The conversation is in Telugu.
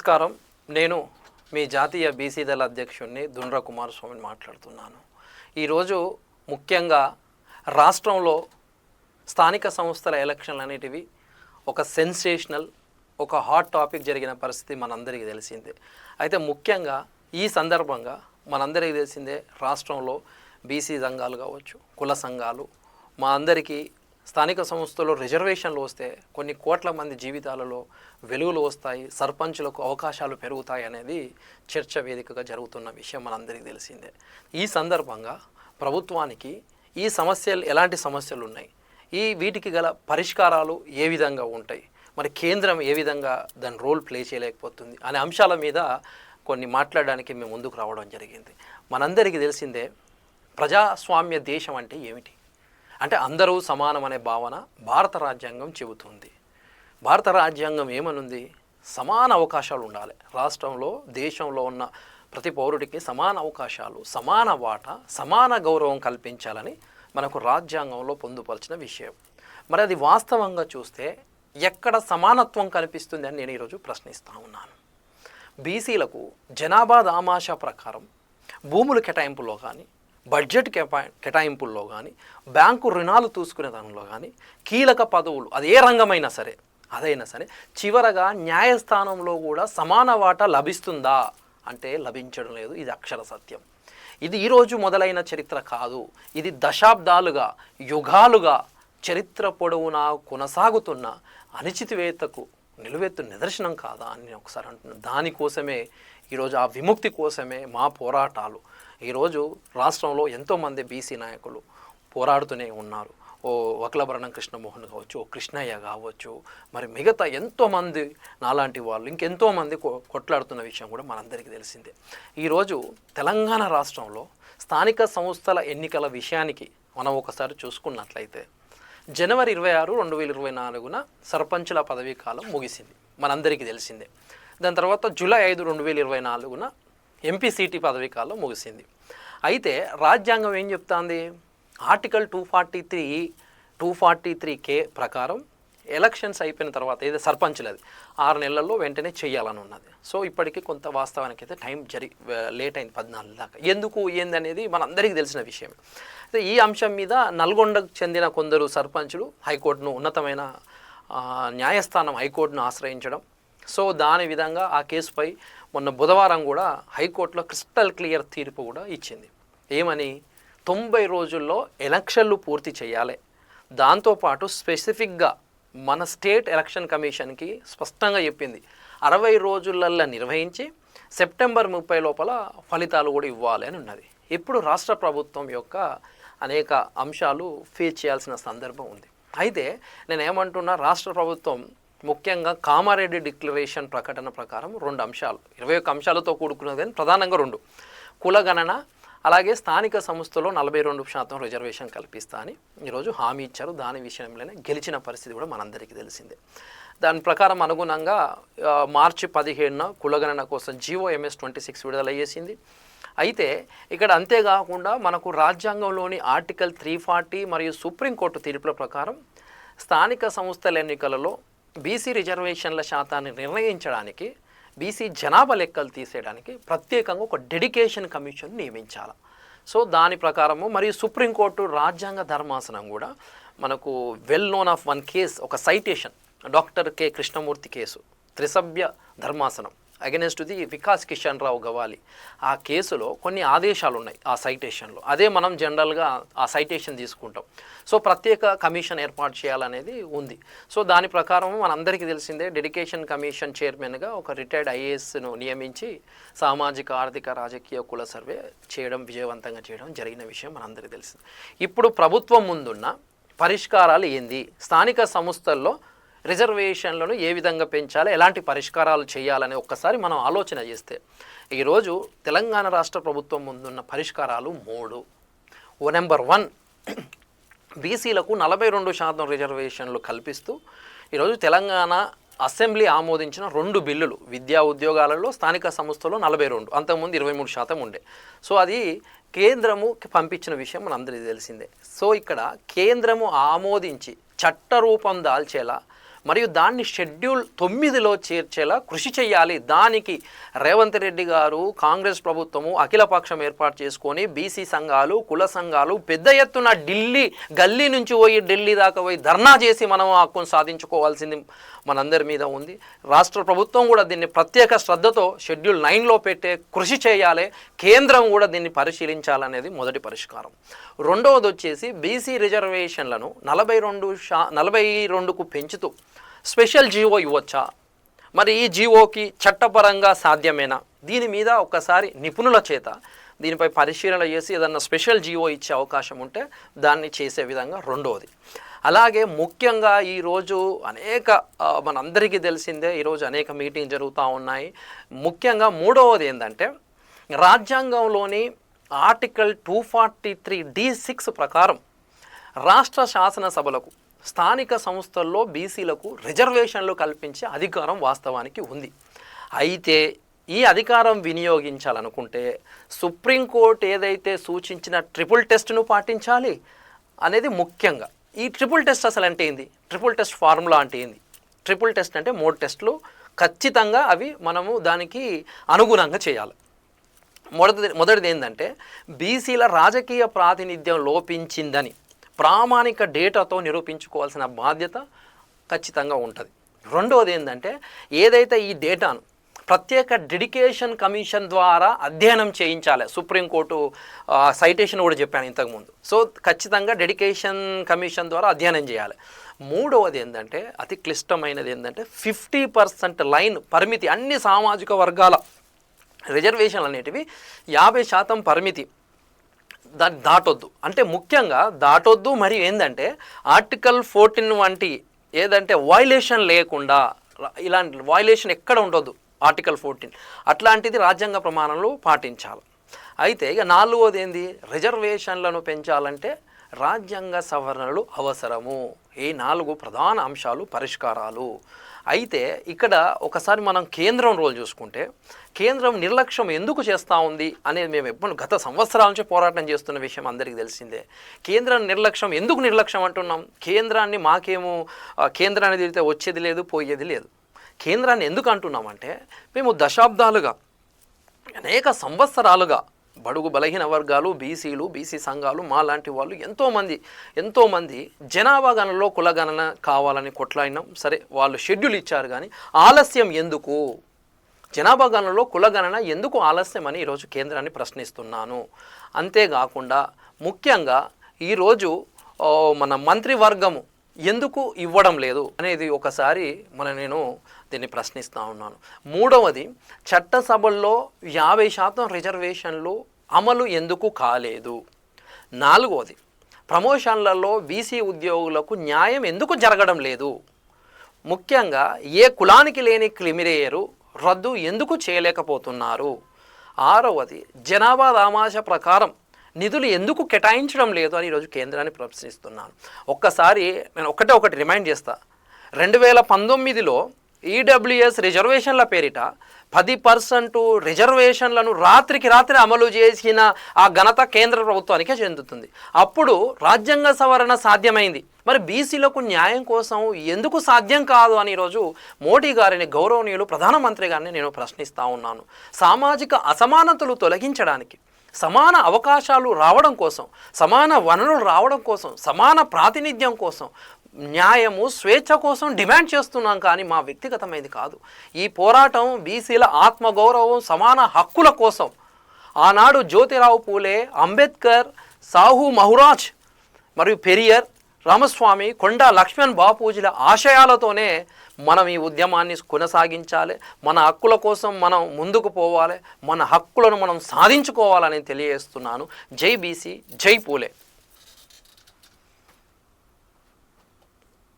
నమస్కారం. నేను మీ జాతీయ బీసీ దళ అధ్యక్షుడిని దుండ్ర కుమారస్వామిని మాట్లాడుతున్నాను. ఈరోజు ముఖ్యంగా రాష్ట్రంలో స్థానిక సంస్థల ఎలక్షన్లు అనేటివి ఒక సెన్సేషనల్ ఒక హాట్ టాపిక్ జరిగిన పరిస్థితి మనందరికీ తెలిసిందే. అయితే ముఖ్యంగా ఈ సందర్భంగా మనందరికీ తెలిసిందే రాష్ట్రంలో బీసీ సంఘాలు కావచ్చు కుల సంఘాలు మా అందరికీ స్థానిక సంస్థలో రిజర్వేషన్లు వస్తే కొన్ని కోట్ల మంది జీవితాలలో వెలుగులు వస్తాయి సర్పంచులకు అవకాశాలు పెరుగుతాయి అనేది చర్చ వేదికగా జరుగుతున్న విషయం మనందరికీ తెలిసిందే. ఈ సందర్భంగా ప్రభుత్వానికి ఈ సమస్యలు ఎలాంటి సమస్యలు ఉన్నాయి? ఈ వీటికి గల పరిష్కారాలు ఏ విధంగా ఉంటాయి? మరి కేంద్రం ఏ విధంగా దాని రోల్ ప్లే చేయలేకపోతుంది అనే అంశాల మీద కొన్ని మాట్లాడడానికి మేము ముందుకు రావడం జరిగింది. మనందరికీ తెలిసిందే ప్రజాస్వామ్య దేశం అంటే ఏమిటి? అంటే అందరూ సమానం అనే భావన భారత రాజ్యాంగం చెబుతుంది. భారత రాజ్యాంగం ఏమనుంది? సమాన అవకాశాలు ఉండాలి. రాష్ట్రంలో దేశంలో ఉన్న ప్రతి పౌరుడికి సమాన అవకాశాలు సమాన వాటా సమాన గౌరవం కల్పించాలని మనకు రాజ్యాంగంలో పొందుపరిచిన విషయం. మరి అది వాస్తవంగా చూస్తే ఎక్కడ సమానత్వం కనిపిస్తుంది అని నేను ఈరోజు ప్రశ్నిస్తూ ఉన్నాను. బీసీలకు జనాభా దామాషా ప్రకారం భూములు కేటాయింపులో కానీ బడ్జెట్ కేపా కేటాయింపుల్లో కానీ బ్యాంకు రుణాలు తీసుకునే దానిలో కానీ కీలక పదవులు అది ఏ రంగమైనా సరే అదైనా సరే చివరగా న్యాయస్థానంలో కూడా సమాన వాటా లభిస్తుందా అంటే లభించడం లేదు ఇది అక్షర సత్యం. ఇది ఈరోజు మొదలైన చరిత్ర కాదు. ఇది దశాబ్దాలుగా యుగాలుగా చరిత్ర పొడవునా కొనసాగుతున్న అనిచితివేతకు నిలువెత్తు నిదర్శనం కాదా అని నేను ఒకసారి అంటున్నాను దానికోసమే ఈరోజు ఆ విముక్తి కోసమే మా పోరాటాలు. ఈరోజు రాష్ట్రంలో ఎంతోమంది బీసీ నాయకులు పోరాడుతూనే ఉన్నారు. ఓ వకలభరణం కృష్ణమోహన్ కావచ్చు ఓ కృష్ణయ్య కావచ్చు మరి మిగతా ఎంతోమంది నాలాంటి వాళ్ళు ఇంకెంతోమంది కొ- కొట్లాడుతున్న విషయం కూడా మనందరికీ తెలిసిందే. ఈరోజు తెలంగాణ రాష్ట్రంలో స్థానిక సంస్థల ఎన్నికల విషయానికి మనం ఒకసారి చూసుకున్నట్లయితే జనవరి ఇరవై ఆరు రెండు వేల ఇరవై నాలుగున సర్పంచుల పదవీ కాలం ముగిసింది. మనందరికీ తెలిసిందే. దాని తర్వాత జూలై ఐదు రెండు వేల ఇరవై నాలుగున ఎంపీసీటీ పదవీ కాలం ముగిసింది. అయితే రాజ్యాంగం ఏం చెప్తాంది? Article two forty three two forty three K ప్రకారం ఎలక్షన్స్ అయిపోయిన తర్వాత ఏదో సర్పంచులది ఆరు నెలల్లో వెంటనే చేయాలని ఉన్నది సో ఇప్పటికీ కొంత వాస్తవానికి అయితే టైం జరి లేట్ అయింది పద్నాలుగు దాకా. ఎందుకు ఏందనేది మనందరికీ తెలిసిన విషయం అయితే ఈ అంశం మీద నల్గొండకు చెందిన కొందరు సర్పంచులు హైకోర్టును ఉన్నతమైన న్యాయస్థానం హైకోర్టును ఆశ్రయించడం సో దాని విధంగా ఆ కేసుపై మొన్న బుధవారం కూడా హైకోర్టులో క్రిస్టల్ క్లియర్ తీర్పు కూడా ఇచ్చింది. ఏమని? తొంభై రోజుల్లో ఎలక్షన్లు పూర్తి చేయాలి. దాంతోపాటు స్పెసిఫిక్గా మన స్టేట్ ఎలక్షన్ కమిషన్కి స్పష్టంగా చెప్పింది. అరవై రోజులల్లో నిర్వహించి సెప్టెంబర్ ముప్పై లోపల ఫలితాలు కూడా ఇవ్వాలి అని ఉన్నది. ఇప్పుడు రాష్ట్ర ప్రభుత్వం యొక్క అనేక అంశాలు ఫేస్ చేయాల్సిన సందర్భం ఉంది. అయితే నేను ఏమంటున్నా రాష్ట్ర ప్రభుత్వం ముఖ్యంగా కామారెడ్డి డిక్లరేషన్ ప్రకటన ప్రకారం రెండు అంశాలు. ఇరవై ఒక్క అంశాలతో కూడుకున్నది కానీ ప్రధానంగా రెండు. కులగణన అలాగే స్థానిక సంస్థలో నలభై రెండు శాతం రిజర్వేషన్ కల్పిస్తా అని ఈరోజు హామీ ఇచ్చారు. దాని విషయంలోనే గెలిచిన పరిస్థితి కూడా మనందరికీ తెలిసిందే. దాని ప్రకారం అనుగుణంగా మార్చి పదిహేడున కులగణన కోసం జీవో ఎంఎస్ ట్వంటీ సిక్స్ విడుదల చేసింది అయితే ఇక్కడ అంతేకాకుండా మనకు రాజ్యాంగంలోని ఆర్టికల్ త్రీ ఫార్టీ మరియు సుప్రీంకోర్టు తీర్పుల ప్రకారం స్థానిక సంస్థల ఎన్నికలలో బీసీ రిజర్వేషన్ల శాతాన్ని నిర్ణయించడానికి బీసీ జనాభా లెక్కలు తీసేయడానికి ప్రత్యేకంగా ఒక డెడికేషన్ కమిషన్ నియమించాలి. సో దాని ప్రకారము మరియు సుప్రీంకోర్టు రాజ్యాంగ ధర్మాసనం కూడా మనకు well known of one case ఒక citation doctor K Krishnamurthy case త్రిసభ్య ధర్మాసనం. Against the Vikas Kishan Rao Gawali. ఆ కేసులో కొన్ని ఆదేశాలు ఉన్నాయి ఆ సైటేషన్లో అదే మనం జనరల్గా ఆ సైటేషన్ తీసుకుంటాం. సో ప్రత్యేక కమిషన్ ఏర్పాటు చేయాలనేది ఉంది. సో దాని ప్రకారం మనందరికీ తెలిసిందే డెడికేషన్ కమిషన్ చైర్మన్గా ఒక రిటైర్డ్ ఐఏఎస్ను నియమించి సామాజిక ఆర్థిక రాజకీయ కుల సర్వే చేయడం విజయవంతంగా చేయడం జరిగిన విషయం మనందరికీ తెలిసింది. ఇప్పుడు ప్రభుత్వం ముందున్న పరిష్కారాలు ఏంది? స్థానిక సంస్థల్లో రిజర్వేషన్లను ఏ విధంగా పెంచాలి ఎలాంటి పరిష్కారాలు చేయాలని ఒక్కసారి మనం ఆలోచన చేస్తే ఈరోజు తెలంగాణ రాష్ట్ర ప్రభుత్వం ముందున్న పరిష్కారాలు మూడు. ఓ నెంబర్ వన్ బీసీలకు నలభై రెండు శాతం రిజర్వేషన్లు కల్పిస్తూ ఈరోజు తెలంగాణ అసెంబ్లీ ఆమోదించిన రెండు బిల్లులు విద్యా ఉద్యోగాలలో స్థానిక సంస్థలు నలభై రెండు అంతకుముందు ఇరవై మూడు శాతం ఉండే. సో అది కేంద్రము పంపించిన విషయం మనందరికీ తెలిసిందే. సో ఇక్కడ కేంద్రము ఆమోదించి చట్ట రూపం దాల్చేలా మరియు దాన్ని షెడ్యూల్ తొమ్మిదిలో చేర్చేలా కృషి చేయాలి. దానికి రేవంత్ రెడ్డి గారు కాంగ్రెస్ ప్రభుత్వము అఖిలపక్షం ఏర్పాటు చేసుకొని బీసీ సంఘాలు కుల సంఘాలు పెద్ద ఎత్తున ఢిల్లీ గల్లీ నుంచి పోయి ఢిల్లీ దాకా పోయి ధర్నా చేసి మనం హక్కును సాధించుకోవాల్సింది మనందరి మీద ఉంది. రాష్ట్ర ప్రభుత్వం కూడా దీన్ని ప్రత్యేక శ్రద్ధతో షెడ్యూల్ నైన్లో పెట్టే కృషి చేయాలి. కేంద్రం కూడా దీన్ని పరిశీలించాలనేది మొదటి పరిష్కారం. రెండవది వచ్చేసి బీసీ రిజర్వేషన్లను నలభై రెండు శా నలభై రెండుకు పెంచుతూ స్పెషల్ జీవో ఇవ్వచ్చా? మరి ఈ జీవోకి చట్టపరంగా సాధ్యమేనా? దీని మీద ఒకసారి నిపుణుల చేత దీనిపై పరిశీలన చేసి ఏదన్నా స్పెషల్ జీవో ఇచ్చే అవకాశం ఉంటే దాన్ని చేసే విధంగా రెండవది అలాగే ముఖ్యంగా ఈరోజు అనేక మనందరికీ తెలిసిందే ఈరోజు అనేక మీటింగ్ జరుగుతూ ఉన్నాయి. ముఖ్యంగా మూడవది ఏంటంటే రాజ్యాంగంలోని article two forty three D six ప్రకారం రాష్ట్ర శాసనసభలకు స్థానిక సంస్థల్లో బీసీలకు రిజర్వేషన్లు కల్పించే అధికారం వాస్తవానికి ఉంది. అయితే ఈ అధికారం వినియోగించాలనుకుంటే సుప్రీంకోర్టు ఏదైతే సూచించిన ట్రిపుల్ టెస్ట్ను పాటించాలి అనేది ముఖ్యంగా. ఈ ట్రిపుల్ టెస్ట్ అసలు అంటే ఏంది? ట్రిపుల్ టెస్ట్ ఫార్ములా అంటే ఏంది? ట్రిపుల్ టెస్ట్ అంటే మూడు టెస్టులు. ఖచ్చితంగా అవి మనము దానికి అనుగుణంగా చేయాలి. మొదటిది మొదటిది ఏంటంటే బీసీల రాజకీయ ప్రాతినిధ్యం లోపించిందని. ప్రామాణిక డేటాతో నిరూపించుకోవాల్సిన బాధ్యత ఖచ్చితంగా ఉంటుంది. రెండవది ఏంటంటే ఏదైతే ఈ డేటాను ప్రత్యేక డెడికేషన్ కమిషన్ ద్వారా అధ్యయనం చేయించాలి సుప్రీంకోర్టు సైటేషన్ కూడా చెప్పాను ఇంతకుముందు. సో ఖచ్చితంగా డెడికేషన్ కమిషన్ ద్వారా అధ్యయనం చేయాలి. మూడవది ఏంటంటే అతి క్లిష్టమైనది ఏంటంటే ఫిఫ్టీ పర్సెంట్ లైన్ పరిమితి అన్ని సామాజిక వర్గాల రిజర్వేషన్లు అనేటివి యాభై శాతం పరిమితి దాన్ని దాటొద్దు. అంటే ముఖ్యంగా దాటొద్దు మరియు ఏంటంటే ఆర్టికల్ ఫోర్టీన్ వంటి ఏదంటే వయలేషన్ లేకుండా ఇలాంటి వయలేషన్ ఎక్కడ ఉండొద్దు ఆర్టికల్ ఫోర్టీన్. అట్లాంటిది రాజ్యాంగ ప్రమాణంలో పాటించాలి. అయితే ఇక నాలుగోది ఏంది? రిజర్వేషన్లను పెంచాలంటే రాజ్యాంగ సవరణలు అవసరము. ఈ నాలుగు ప్రధాన అంశాలు పరిష్కారాలు. అయితే ఇక్కడ ఒకసారి మనం కేంద్రం రోల్ చూసుకుంటే కేంద్రం నిర్లక్ష్యం ఎందుకు చేస్తూ ఉంది అనేది మేము ఎప్పుడు గత సంవత్సరాల నుంచి పోరాటం చేస్తున్న విషయం అందరికీ తెలిసిందే. కేంద్రం నిర్లక్ష్యం ఎందుకు నిర్లక్ష్యం అంటున్నాం? కేంద్రాన్ని మాకేమో కేంద్రాన్ని తిరిగితే వచ్చేది లేదు పోయేది లేదు. కేంద్రాన్ని ఎందుకు అంటున్నామంటే మేము దశాబ్దాలుగా అనేక సంవత్సరాలుగా బడుగు బలహీన వర్గాలు బీసీలు బీసీ సంఘాలు మా లాంటి వాళ్ళు ఎంతోమంది ఎంతోమంది జనాభా గణనలో కులగణన కావాలని కొట్లాడినాం. సరే వాళ్ళు షెడ్యూల్ ఇచ్చారు కానీ ఆలస్యం ఎందుకు? జనాభా గణనలో కులగణన ఎందుకు ఆలస్యం అని ఈరోజు కేంద్రాన్ని ప్రశ్నిస్తున్నాను. అంతేకాకుండా ముఖ్యంగా ఈరోజు మన మంత్రివర్గము ఎందుకు ఇవ్వడం లేదు అనేది ఒకసారి మన నేను దీన్ని ప్రశ్నిస్తూ ఉన్నాను. మూడవది చట్టసభల్లో యాభై శాతం రిజర్వేషన్లు అమలు ఎందుకు కాలేదు? నాలుగవది ప్రమోషన్లలో బీసీ ఉద్యోగులకు న్యాయం ఎందుకు జరగడం లేదు? ముఖ్యంగా ఏ కులానికి లేని క్రిమిరేయరు రద్దు ఎందుకు చేయలేకపోతున్నారు? ఆరవది జనాభా దామాష ప్రకారం నిధులు ఎందుకు కేటాయించడం లేదు అని ఈరోజు కేంద్రాన్ని ప్రశ్నిస్తున్నాను. ఒక్కసారి నేను ఒకటే ఒకటి రిమైండ్ చేస్తా. రెండు వేల పంతొమ్మిదిలో ఈడబ్ల్యూఎస్ రిజర్వేషన్ల పేరిట పది పర్సెంట్ రిజర్వేషన్లను రాత్రికి రాత్రి అమలు చేసిన ఆ ఘనత కేంద్ర ప్రభుత్వానికే చెందుతుంది. అప్పుడు రాజ్యాంగ సవరణ సాధ్యమైంది. మరి బీసీలకు న్యాయం కోసం ఎందుకు సాధ్యం కాదు అని ఈరోజు మోడీ గారిని గౌరవనీయులు ప్రధానమంత్రి గారిని నేను ప్రశ్నిస్తూ ఉన్నాను. సామాజిక అసమానతలు తొలగించడానికి సమాన అవకాశాలు రావడం కోసం సమాన వనరులు రావడం కోసం సమాన ప్రాతినిధ్యం కోసం న్యాయము స్వేచ్ఛ కోసం డిమాండ్ చేస్తున్నాం కానీ మా వ్యక్తిగతమైనది కాదు. ఈ పోరాటం బీసీల ఆత్మగౌరవం సమాన హక్కుల కోసం. ఆనాడు జ్యోతిరావు పూలే అంబేద్కర్ సాహు మహురాజ్ మరియు పెరియర్ రామస్వామి కొండా లక్ష్మణ్ బాపూజీల ఆశయాలతోనే మనం ఈ ఉద్యమాన్ని కొనసాగించాలి. మన హక్కుల కోసం మనం ముందుకు పోవాలి. మన హక్కులను మనం సాధించుకోవాలని తెలియజేస్తున్నాను. జై బీసీ జై పూలే.